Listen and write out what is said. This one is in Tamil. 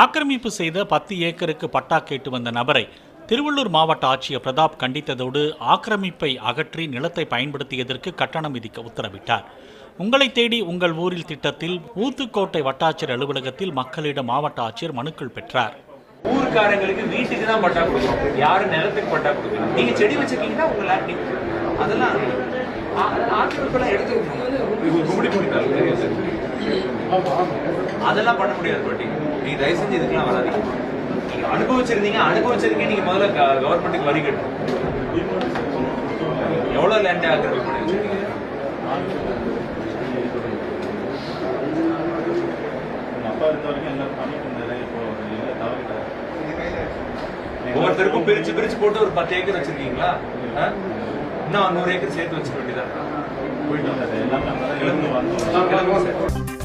ஆக்கிரமிப்பு செய்த பத்து ஏக்கருக்கு பட்டா கேட்டு வந்த நபரை திருவள்ளூர் மாவட்ட ஆட்சியர் பிரதாப் கண்டித்ததோடு ஆக்கிரமிப்பை அகற்றி நிலத்தை பயன்படுத்தியதற்கு கட்டணம் விதிக்க உத்தரவிட்டார். உங்களை தேடி உங்கள் ஊரில் திட்டத்தில் ஊத்துக்கோட்டை வட்டாட்சியர் அலுவலகத்தில் மக்களிடம் மாவட்ட ஆட்சியர் மனுக்கள் பெற்றார். ஊர்க்காரங்களுக்கு வீட்டுக்கு தான் பட்டா கொடுக்கணும். யாரும் நிலத்துக்கு பட்டா கொடுக்கணும். நீங்க செடி வச்சிருக்கீங்கன்னா உங்க லேண்ட் அதெல்லாம் ஆக்கிரமிப்பெல்லாம் எடுத்து அதெல்லாம் பண்ண முடியாது பாட்டி. நீங்க தயவு செஞ்சு இதுக்கெல்லாம் வராதீங்க. நீங்க அனுபவிச்சிருந்தீங்க அனுபவிச்சிருக்கீங்க நீங்க முதல்ல கவர்மெண்ட்டுக்கு வரி கட்டணும். எவ்வளவு லேண்ட் ஆக்கிரமிப்பு பண்ணி வச்சிருக்கீங்க? ஒவ்வொருத்தருக்கும் பிரிச்சு பிரிச்சு போட்டு ஒரு பத்து ஏக்கர் வச்சிருக்கீங்களா? இன்னும் நூறு ஏக்கர் சேர்த்து வச்சுக்க வேண்டியதான் போயிட்டு எல்லாமே அங்கே